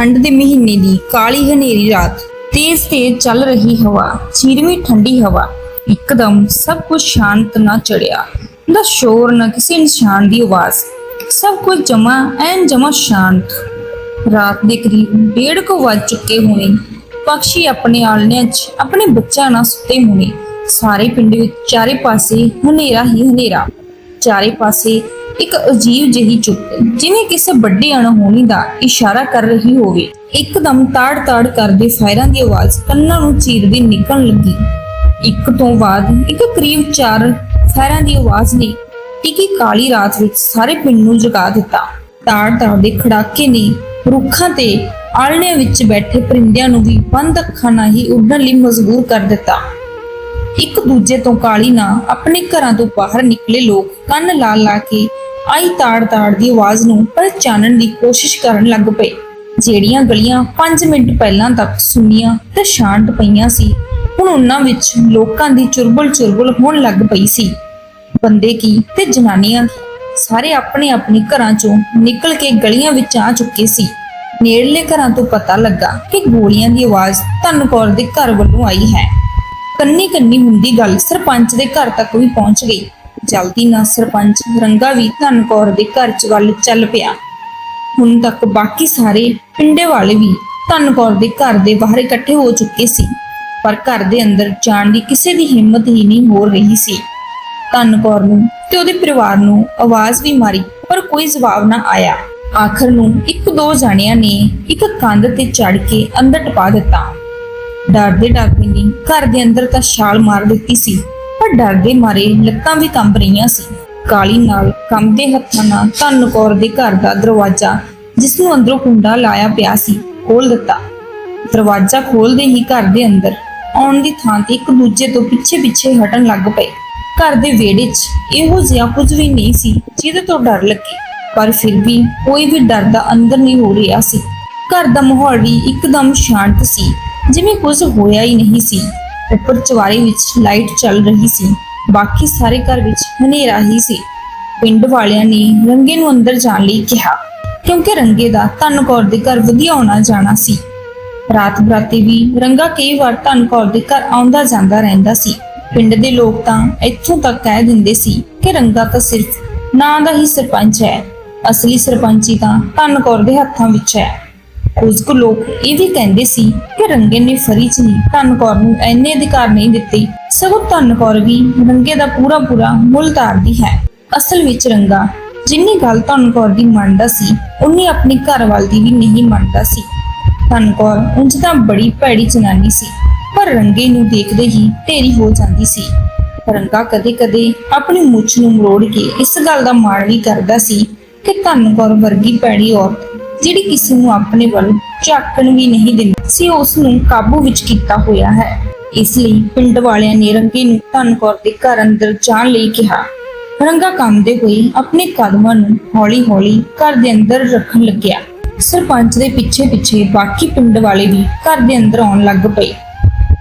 ਠੰਡ ਦੇ ਮਹੀਨੇ ਦੀ ਕਾਲੀ ਹਨੇਰੀ ਰਾਤ ਤੇਜ਼ ਤੇਜ਼ ਚੱਲ ਰਹੀ ਹਵਾ, ਚੀਰਵੀਂ ਠੰਡੀ ਹਵਾ, ਇੱਕਦਮ ਸਭ ਕੁਝ ਸ਼ਾਂਤ ਨਾ ਚੜਿਆ। ਨਾ ਸ਼ੋਰ, ਨਾ ਕਿਸੇ ਇਨਸਾਨ ਦੀ ਆਵਾਜ਼। ਸਭ ਕੁਝ ਜਮਾ, ਐਨ ਜਮਾ ਸ਼ਾਂਤ। ਰਾਤ ਦੇ ਕਰੀਬ ਡੇਢ ਕੁ ਵੱਜ ਚੁੱਕੇ ਹੋਣੇ। ਪੰਛੀ ਆਪਣੇ ਆਲਣਿਆਂ 'ਚ, ਆਪਣੇ ਬੱਚਿਆਂ ਨਾਲ ਸੁੱਤੇ ਹੋਣੇ। ਸਾਰੇ ਪਿੰਡ ਵਿੱਚ ਚਾਰੇ ਪਾਸੇ ਹਨੇਰਾ ਹੀ ਹਨੇਰਾ। ਚਾਰੇ ਪਾਸੇ ਇੱਕ ਅਜੀਬ ਜਿਹੀ ਚੁੱਪ ਜਿਵੇਂ ਕਿਸੇ ਵੱਡੀ ਅਣਹੋਣੀ ਦਾ ਇਸ਼ਾਰਾ ਕਰ ਰਹੀ ਹੋਵੇ। ਇੱਕਦਮ ਤਾੜ-ਤਾੜ ਕਰਦੇ ਫਾਇਰਾਂ ਦੀ ਆਵਾਜ਼ ਕੰਨਾਂ ਨੂੰ ਚੀਰਦੀ ਨਿਕਲਣ ਲੱਗੀ। ਇੱਕ ਤੋਂ ਬਾਅਦ ਇੱਕ ਕਰੀਬ ਚਾਰ ਫਾਇਰਾਂ ਦੀ ਆਵਾਜ਼ ਨੇ ਟਿਕੀ ਕਾਲੀ ਰਾਤ ਵਿੱਚ ਸਾਰੇ ਪਿੰਡ ਨੂੰ ਜਗਾ ਦਿੱਤਾ। ਤਾੜ-ਤਾੜ ਦੇ ਖੜਾਕੇ ਨੇ ਰੁੱਖਾਂ ਤੇ ਆਲਣਿਆਂ ਵਿੱਚ ਬੈਠੇ ਪਰਿੰਦਿਆਂ ਨੂੰ ਵੀ ਬੰਦ ਅੱਖਾਂ ਨਾਲ ਹੀ ਉੱਡਣ ਲਈ ਮਜਬੂਰ ਕਰ ਦਿੱਤਾ। ਇੱਕ ਦੂਜੇ ਤੋਂ ਕਾਲੀ ਨਾ ਆਪਣੇ ਘਰਾਂ ਤੋਂ ਬਾਹਰ ਨਿਕਲੇ ਲੋਕ ਕੰਨ ਲਾ ਲਾ ਕੇ ਆਈ ਤਾੜ-ਤਾੜ ਦੀ ਆਵਾਜ਼ ਨੂੰ ਪਛਾਣਨ ਦੀ ਕੋਸ਼ਿਸ਼ ਕਰਨ ਲੱਗ ਪਏ। ਜਿਹੜੀਆਂ ਗਲੀਆਂ 5 ਮਿੰਟ ਪਹਿਲਾਂ ਤੱਕ ਸੁੰਨੀਆਂ ਤੇ ਸ਼ਾਂਤ ਪਈਆਂ ਸੀ ਹੁਣ ਉਹਨਾਂ ਵਿੱਚ ਲੋਕਾਂ ਦੀ ਚੁਰਬਲ-ਚੁਰਬਲ ਹੋਣ ਲੱਗ ਪਈ ਸੀ। ਬੰਦੇ ਕੀ ਤੇ ਜਨਾਨੀਆਂ ਕੀ, ਸਾਰੇ ਆਪਣੇ ਆਪਣੇ ਘਰਾਂ ਚੋਂ ਨਿਕਲ ਕੇ ਗਲੀਆਂ ਵਿੱਚ ਆ ਚੁੱਕੇ ਸੀ। ਨੇੜਲੇ ਘਰਾਂ ਤੋਂ ਪਤਾ ਲੱਗਾ ਕਿ ਗੋਲੀਆਂ ਦੀ ਆਵਾਜ਼ ਧੰਨ ਕੌਰ ਦੇ ਘਰ ਵੱਲੋਂ ਆਈ ਹੈ। ਕੰਨੀ ਕੰਨੀ ਹੁੰਦੀ ਗੱਲ ਸਰਪੰਚ ਦੇ ਘਰ ਤੱਕ ਵੀ ਪਹੁੰਚ ਗਈ। ਜਲਦੀ ਨਾਲ ਸਰਪੰਚ ਰੰਗਾ ਵੀ ਧੰਨ ਦੇ ਘਰ ਚ ਵੱਲ ਚੱਲ ਪਿਆ। ਹੁਣ ਤੱਕ ਬਾਕੀ ਸਾਰੇ ਪਿੰਡੇ ਵਾਲੇ ਵੀ ਧੰਨ ਦੇ ਘਰ ਦੇ ਬਾਹਰ ਇਕੱਠੇ ਹੋ ਚੁੱਕੇ ਸੀ, ਪਰ ਘਰ ਦੇ ਅੰਦਰ ਜਾਣ ਦੀ ਕਿਸੇ ਦੀ ਹਿੰਮਤ ਹੀ ਨਹੀਂ ਹੋ ਰਹੀ ਸੀ। ਧੰਨ ਨੂੰ ਤੇ ਉਹਦੇ ਪਰਿਵਾਰ ਨੂੰ ਆਵਾਜ਼ ਵੀ ਮਾਰੀ, ਪਰ ਕੋਈ ਜਵਾਬ ਨਾ ਆਇਆ। ਆਖਰ ਨੂੰ ਇੱਕ ਦੋ ਜਾਣਿਆਂ ਨੇ ਇੱਕ ਕੰਧ ਤੇ ਚੜ ਕੇ ਅੰਦਰ ਟਪਾ ਦਿੱਤਾ। ਡਰਦੇ ਡਰਦੇ ਨੇ ਘਰ ਦੇ ਅੰਦਰ ਤਾਂ ਛਾਲ ਮਾਰ ਦਿੱਤੀ ਸੀ। ਪਰ ਡਰਦੇ ਮਾਰੇ ਲੱਤਾਂ ਵੀ ਕੰਬ ਰਹੀਆਂ ਸੀ। ਕਾਲੀ ਨਾਲ ਕੰਬਦੇ ਹੱਥਾਂ ਨਾਲ ਧੰਨ ਦੇ ਘਰ ਦਾ ਦਰਵਾਜ਼ਾ, ਜਿਸ ਨੂੰ ਅੰਦਰੋਂ ਕੁੰਡਾ ਲਾਇਆ ਪਿਆ ਸੀ ਖੋਲ ਦਿੱਤਾ। ਦਰਵਾਜ਼ਾ ਖੋਲਦੇ ਹੀ ਘਰ ਦੇ ਅੰਦਰ ਆਉਣ ਦੀ ਥਾਂ ਤੇ ਇੱਕ ਦੂਜੇ ਤੋਂ ਪਿੱਛੇ ਪਿੱਛੇ ਹਟਣ ਲੱਗ ਪਏ। ਘਰ ਦੇ ਵਿਹੜੇ 'ਚ ਇਹੋ ਜਿਹਾ ਕੁਝ ਵੀ ਨਹੀਂ ਸੀ ਜਿਹਦੇ ਤੋਂ ਡਰ ਲੱਗੇ, ਪਰ ਫਿਰ ਵੀ ਕੋਈ ਵੀ ਡਰ ਦਾ ਅੰਦਰ ਨਹੀਂ ਹੋ ਰਿਹਾ ਸੀ। ਘਰ ਦਾ ਮਾਹੌਲ ਵੀ ਇੱਕਦਮ ਸ਼ਾਂਤ ਸੀ, ਜਿਵੇਂ ਕੁਝ ਹੋਇਆ ਹੀ ਨਹੀਂ ਸੀ। ਉੱਪਰ ਚਵਾਰੇ ਵਿੱਚ ਲਾਈਟ ਚੱਲ ਰਹੀ ਸੀ। ਬਾਕੀ ਸਾਰੇ ਘਰ ਵਿੱਚ ਹਨੇਰਾ ਹੀ ਸੀ। ਪਿੰਡ ਵਾਲਿਆਂ ਨੇ ਰੰਗੇ ਨੂੰ ਅੰਦਰ ਜਾਣ ਲਈ ਕਿਹਾ, ਕਿਉਂਕਿ ਰੰਗੇ ਦਾ ਧੰਨ ਦੇ ਘਰ ਵਧੀਆ ਆਉਣਾ ਜਾਣਾ ਸੀ। ਰਾਤ ਬਰਾਤੇ ਵੀ ਰੰਗਾ ਕਈ ਵਾਰ ਧੰਨ ਕੌਰ ਦੇ ਘਰ ਆਉਂਦਾ ਜਾਂਦਾ ਰਹਿੰਦਾ ਸੀ। ਪਿੰਡ ਦੇ ਲੋਕ ਤਾਂ ਇੱਥੋਂ ਤੱਕ ਕਹਿ ਦਿੰਦੇ ਸੀ ਕਿ ਰੰਗਾ ਤਾਂ ਸਿਰਫ ਨਾਂ ਦਾ ਹੀ ਸਰਪੰਚ ਹੈ। ਅਸਲੀ ਸਰਪੰਚੀ ਤਾਂ ਧੰਨ ਕੌਰ ਦੇ ਹੱਥਾਂ ਵਿੱਚ ਹੈ। ਕੁਝ ਕੁ ਲੋਕ ਇਹ ਵੀ ਕਹਿੰਦੇ ਸੀ ਕਿ ਰੰਗੇ ਨੇ ਫਰੀ ਚ ਹੀ ਧੰਨ ਕੌਰ ਨੂੰ ਐਨੇ ਅਧਿਕਾਰ ਨਹੀਂ ਦਿੱਤੇ। ਸਗੋਂ ਧੰਨ ਕੌਰ ਵੀ ਰੰਗੇ ਦਾ ਪੂਰਾ ਪੂਰਾ ਮੁੱਲ ਤਾਰਦੀ ਹੈ। ਅਸਲ ਵਿੱਚ ਰੰਗਾ ਜਿੰਨੀ ਗੱਲ ਧੰਨ ਦੀ ਮੰਨਦਾ ਸੀ, ਉਨੀ ਆਪਣੀ ਘਰਵਾਲ ਦੀ ਵੀ ਨਹੀਂ ਮੰਨਦਾ ਸੀ। ਧੰਨ ਕੌਰ ਉਂਝ ਤਾਂ ਬੜੀ ਭੈੜੀ ਜਨਾਨੀ ਸੀ, ਪਰ ਰੰਗੇ ਨੂੰ ਦੇਖਦੇ ਹੀ ਢੇਰੀ ਹੋ ਜਾਂਦੀ ਸੀ। ਰੰਗਾ ਕਦੇ-ਕਦੇ ਆਪਣੀ ਮੁੱਛ ਨੂੰ ਮਰੋੜ ਕੇ ਇਸ ਗੱਲ ਦਾ ਮਾਣ ਵੀ ਕਰਦਾ ਸੀ ਕਿ ਧੰਨ ਕੌਰ ਵਰਗੀ ਭੈੜੀ ਔਰਤ ਜਿਹੜੀ ਕਿਸੇ ਨੂੰ ਆਪਣੇ ਵੱਲ ਝਾਕਣ ਵੀ ਨਹੀਂ ਦਿੰਦੀ, ਸੀ ਉਸ ਨੂੰ ਕਾਬੂ ਵਿੱਚ ਕੀਤਾ ਹੋਇਆ ਹੈ। ਇਸ ਲਈ ਪਿੰਡ ਵਾਲਿਆਂ ਨੇ ਰੰਗੇ ਨੂੰ ਧੰਨ ਦੇ ਘਰ ਅੰਦਰ ਜਾਣ ਲਈ ਕਿਹਾ। ਰੰਗਾ ਕੰਮਦੇ ਹੋਏ ਆਪਣੇ ਕਦਮਾਂ ਨੂੰ ਹੌਲੀ-ਹੌਲੀ ਘਰ ਦੇ ਅੰਦਰ ਰੱਖਣ ਲੱਗਿਆ। ਸਰਪੰਚ ਦੇ ਪਿੱਛੇ-ਪਿੱਛੇ ਬਾਕੀ ਪਿੰਡ ਵਾਲੇ ਵੀ ਘਰ ਦੇ ਅੰਦਰ ਆਉਣ ਲੱਗ ਪਏ।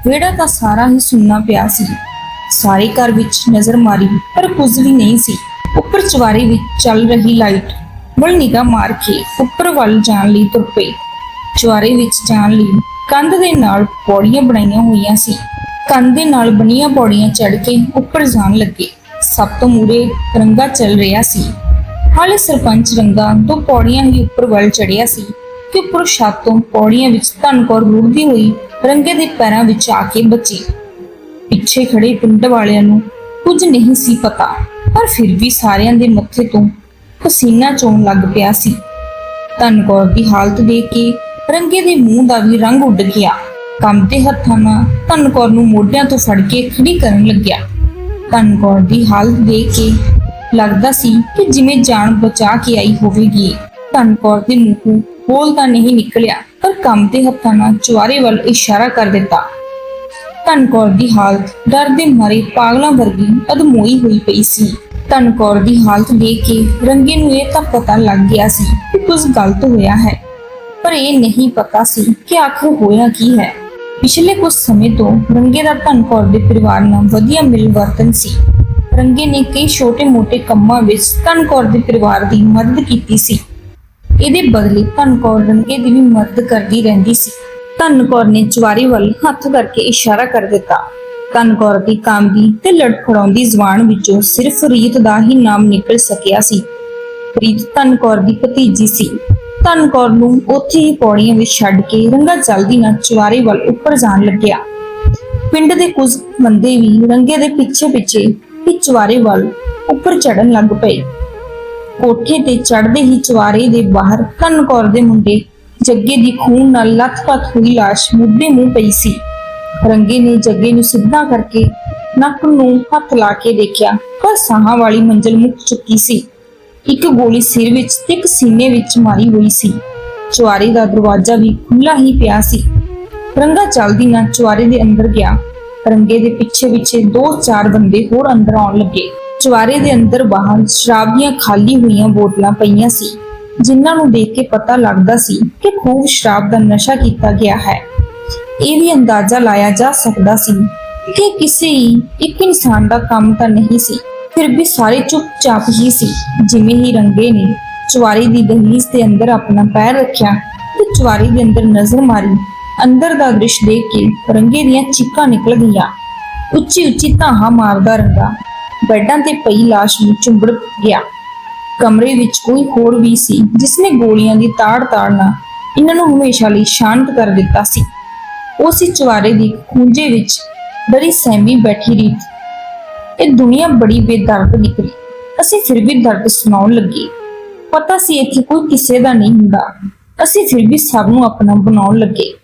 ਵਿਹੜਾ ਤਾਂ ਸਾਰਾ ਹੀ ਸੁੰਨਾ ਪਿਆ ਸੀ। ਸਾਰੇ ਘਰ ਵਿੱਚ ਨਜ਼ਰ ਮਾਰੀ, ਪਰ ਕੁਝ ਵੀ ਨਹੀਂ ਸੀ। ਉੱਪਰ ਚਵਾਰੇ ਵਿੱਚ ਚੱਲ ਰਹੀ ਲਾਈਟ ਵੱਲ ਨਿਗਾਹ ਮਾਰ ਕੇ ਉੱਪਰ ਵੱਲ ਜਾਣ ਲਈ ਤੁਰ ਪਏ। ਚਵਾਰੇ ਵਿੱਚ ਜਾਣ ਲਈ ਕੰਧ ਦੇ ਨਾਲ ਪੌੜੀਆਂ ਬਣਾਈਆਂ ਹੋਈਆਂ ਸੀ। ਕੰਧ ਦੇ ਨਾਲ ਬਣੀਆਂ ਪੌੜੀਆਂ ਚੜ੍ਹ ਕੇ ਉੱਪਰ ਜਾਣ ਲੱਗੇ। ਸਭ ਤੋਂ ਮੂਰੇ ਰੰਗਾ ਚੱਲ ਰਿਹਾ ਸੀ। ਹਾਲੇ ਸਰਪੰਚ ਰੰਗਾ ਦੋ ਪੌੜੀਆਂ ਹੀ ਉੱਪਰ ਵੱਲ ਚੜਿਆ ਸੀ ਕਿ ਉੱਪਰ ਛੱਤ ਤੋਂ ਪੌੜੀਆਂ ਵਿੱਚ ਧਨਕੌਰ ਰੁੜਦੀ ਹੋਈ ਰੰਗੇ ਦੇ ਪੈਰਾਂ ਵਿੱਚ ਆ ਕੇ ਬਚੀ। ਪਿੱਛੇ ਖੜੇ ਪਿੰਡ ਵਾਲਿਆਂ ਨੂੰ ਕੁਝ ਨਹੀਂ ਸੀ ਪਤਾ, ਪਰ ਫਿਰ ਵੀ ਸਾਰਿਆਂ ਦੇ ਮੱਥੇ ਤੋਂ ਪਸੀਨਾ ਚੋਣ ਲੱਗ ਪਿਆ ਸੀ। ਧਨਕੌਰ ਦੀ ਹਾਲਤ ਦੇਖ ਕੇ ਰੰਗੇ ਦੇ ਮੂੰਹ ਦਾ ਵੀ ਰੰਗ ਉੱਡ ਗਿਆ। ਕੰਮਦੇ ਹੱਥਾਂ ਨਾਲ ਧਨਕੌਰ ਨੂੰ ਮੋਢਿਆਂ ਤੋਂ ਫੜ ਕੇ ਖੜੀ ਕਰਨ ਲੱਗਿਆ। ਧਨਕੌਰ ਦੀ ਹਾਲਤ ਦੇਖ ਕੇ ਲੱਗਦਾ ਸੀ ਕਿ ਜਿਵੇਂ ਜਾਨ ਬਚਾ ਕੇ ਆਈ ਹੋਵੇਗੀ। ਧਨਕੌਰ ਦੇ ਮੂੰਹੋਂ ਬੋਲ ਤਾਂ ਨਹੀਂ ਨਿਕਲਿਆ, ਪਰ ਕੰਮਦੇ ਹੱਥਾਂ ਨਾਲ ਚੁਆਰੇ ਵੱਲ ਇਸ਼ਾਰਾ ਕਰ ਦਿੱਤਾ। ਧਨਕੌਰ ਦੀ ਹਾਲਤ ਡਰ ਦੇ ਮਾਰੇ ਪਾਗਲਾਂ ਵਰਗੀ ਅਦਮੋਈ ਹੋਈ ਪਈ ਸੀ। ਧਨਕੌਰ ਦੀ ਹਾਲਤ ਦੇਖ ਕੇ ਰੰਗੇ ਨੂੰ ਇਹ ਤਾਂ ਪਤਾ ਲੱਗ ਗਿਆ ਸੀ ਕਿ ਕੁਝ ਗਲਤ ਹੋਇਆ ਹੈ। ਪਰ ਇਹ ਨਹੀਂ ਪਤਾ ਸੀ ਕਿ ਆਖਰ ਹੋਇਆ ਕੀ ਹੈ। ਪਿਛਲੇ ਕੁਝ ਸਮੇਂ ਤੋਂ ਰੰਗੇ ਦਾ ਧਨਕੌਰ ਦੇ ਪਰਿਵਾਰ ਨਾਲ ਵਧੀਆ ਮਿਲਵਰਤਨ ਸੀ। ਰੰਗੇ ਨੇ ਕਈ ਛੋਟੇ-ਮੋਟੇ ਕੰਮਾਂ ਵਿੱਚ ਧਨਕੌਰ ਦੇ ਪਰਿਵਾਰ ਦੀ ਮਦਦ ਕੀਤੀ ਸੀ। ਇਹਦੇ ਬਦਲੇ ਧਨ ਕੌਰ ਰੰਗੇ ਦੀ ਵੀ ਮਦਦ ਕਰਦੀ ਰਹਿੰਦੀ ਸੀ। ਧਨ ਕੌਰ ਨੇ ਚਵਾਰੇ ਵੱਲ ਹੱਥ ਕਰਕੇ ਇਸ਼ਾਰਾ ਕਰ ਦਿੱਤਾ। ਧਨ ਕੌਰ ਦੀ ਕਾਮਦੀ ਤੇ ਲੜਖੜਾਉਂਦੀ ਜ਼ੁਬਾਨ ਵਿੱਚੋਂ ਸਿਰਫ ਰੀਤ ਦਾ ਹੀ ਨਾਮ ਨਿਕਲ ਸਕਿਆ ਸੀ। ਰੀਤ ਧਨ ਕੌਰ ਦੀ ਭਤੀਜੀ ਸੀ। ਧਨ ਕੌਰ ਨੂੰ ਉੱਥੇ ਹੀ ਪੌੜੀਆਂ ਵਿੱਚ ਛੱਡ ਕੇ ਰੰਗਾ ਜਲਦੀ ਨਾਲ ਚਵਾਰੇ ਵੱਲ ਉੱਪਰ ਜਾਣ ਲੱਗਿਆ। ਪਿੰਡ ਦੇ ਕੁਝ ਬੰਦੇ ਵੀ ਰੰਗੇ ਦੇ ਪਿੱਛੇ ਪਿੱਛੇ ਹੀ ਚਵਾਰੇ ਵੱਲ ਉੱਪਰ ਚੜਨ ਲੱਗ ਪਏ। ਕੋਠੇ ਤੇ ਚੜਦੇ ਹੀ ਚਵਾਰੇ ਦੇ ਬਾਹਰ ਧਨ ਕੌਰ ਦੇ ਮੁੰਡੇ ਜੱਗੇ ਦੀ ਖੂਨ ਨਾਲ ਲੱਥ ਪੱਥ ਹੋਈ ਲਾਸ਼ ਮੁੱਦੇ ਮੂੰਹ ਪਈ ਸੀ। ਰੰਗੇ ਨੇ, ਜੱਗੇ ਨੂੰ ਸਿੱਧਾ ਕਰਕੇ ਨੱਕ ਨੂੰ ਹੱਥ ਲਾ ਕੇ ਦੇਖਿਆ ਪਰ ਸਾਹਾਂ ਵਾਲੀ ਮੰਜ਼ਲ ਮੁੱਕ ਚੁੱਕੀ ਸੀ। ਇੱਕ ਗੋਲੀ ਸਿਰ ਵਿੱਚ ਤੇ ਇੱਕ ਸੀਨੇ ਵਿੱਚ ਮਾਰੀ ਹੋਈ ਸੀ। ਚੁਆਰੇ ਦਾ ਦਰਵਾਜ਼ਾ ਵੀ ਖੁੱਲਾ ਹੀ ਪਿਆ ਸੀ। ਰੰਗਾ ਚਲਦੀ ਨਾਲ ਚੁਆਰੇ ਦੇ ਅੰਦਰ ਗਿਆ। ਰੰਗੇ ਦੇ ਪਿੱਛੇ ਪਿੱਛੇ ਦੋ ਚਾਰ ਬੰਦੇ ਹੋਰ ਅੰਦਰ ਆਉਣ ਲੱਗੇ। ਚੁਆਰੇ ਦੇ ਅੰਦਰ ਬਾਹਰ ਸ਼ਰਾਬ ਦੀਆਂ ਖਾਲੀ ਹੋਈਆਂ ਬੋਤਲਾਂ ਪਈਆਂ ਸੀ, ਜਿਨ੍ਹਾਂ ਨੂੰ ਦੇਖ ਕੇ ਪਤਾ ਲੱਗਦਾ ਸੀ ਕਿ ਖੂਬ ਸ਼ਰਾਬ ਦਾ ਨਸ਼ਾ ਕੀਤਾ ਗਿਆ ਹੈ। ਇਹ ਵੀ ਅੰਦਾਜ਼ਾ ਲਾਇਆ ਜਾ ਸਕਦਾ ਸੀ ਕਿ ਕਿਸੇ ਇੱਕ ਇਨਸਾਨ ਦਾ ਕੰਮ ਤਾਂ ਨਹੀਂ ਸੀ, ਫਿਰ ਵੀ ਸਾਰੇ ਚੁੱਪਚਾਪ ਹੀ ਸੀ। ਜਿਵੇਂ ਹੀ ਰੰਗੇ ਨੇ ਚੁਆਰੇ ਦੀ ਦਹਲੀਜ਼ ਦੇ ਅੰਦਰ ਆਪਣਾ ਪੈਰ ਰੱਖਿਆ ਤੇ ਚੁਆਰੇ ਦੇ ਅੰਦਰ ਨਜ਼ਰ ਮਾਰੀ, ਅੰਦਰ ਦਾ ਦ੍ਰਿਸ਼ ਦੇਖ ਕੇ ਰੰਗੇ ਦੀਆਂ ਚੀਕਾਂ ਨਿਕਲ ਗਈਆਂ। ਉੱਚੀ ਉੱਚੀ ਧਾਹਾਂ ਮਾਰਦਾ ਰੰਗਾ, ਬੈੱਡਾਂ ਤੇ ਪਈ ਲਾਸ਼ ਨੂੰ ਚੁੰਬੜ ਗਿਆ। ਕਮਰੇ ਵਿੱਚ ਕੋਈ ਹੋਰ ਵੀ ਸੀ ਜਿਸਨੇ ਗੋਲੀਆਂ ਦੀ ਤਾੜ ਤਾੜ ਨਾਲ ਇਹਨਾਂ ਨੂੰ ਹਮੇਸ਼ਾ ਲਈ ਸ਼ਾਂਤ ਕਰ ਦਿੱਤਾ ਸੀ। ਉਹ ਸੀ ਚਵਾਰੇ ਦੀ ਖੂੰਜੇ ਵਿੱਚ ਡਰੀ ਸਹਿਮੀ ਬੈਠੀ ਰੀਤ ਇਹ ਦੁਨੀਆ ਬੜੀ ਬੇਦਰਦ ਨਿਕਲੀ। ਅਸੀਂ ਫਿਰ ਵੀ ਦਰਦ ਸੁਣਾਉਣ ਲੱਗੇ। ਪਤਾ ਸੀ ਇੱਥੇ ਕੋਈ ਕਿਸੇ ਦਾ ਨਹੀਂ ਹੁੰਦਾ। ਅਸੀਂ ਫਿਰ ਵੀ ਸਭ ਨੂੰ ਆਪਣਾ ਬਣਾਉਣ ਲੱਗੇ।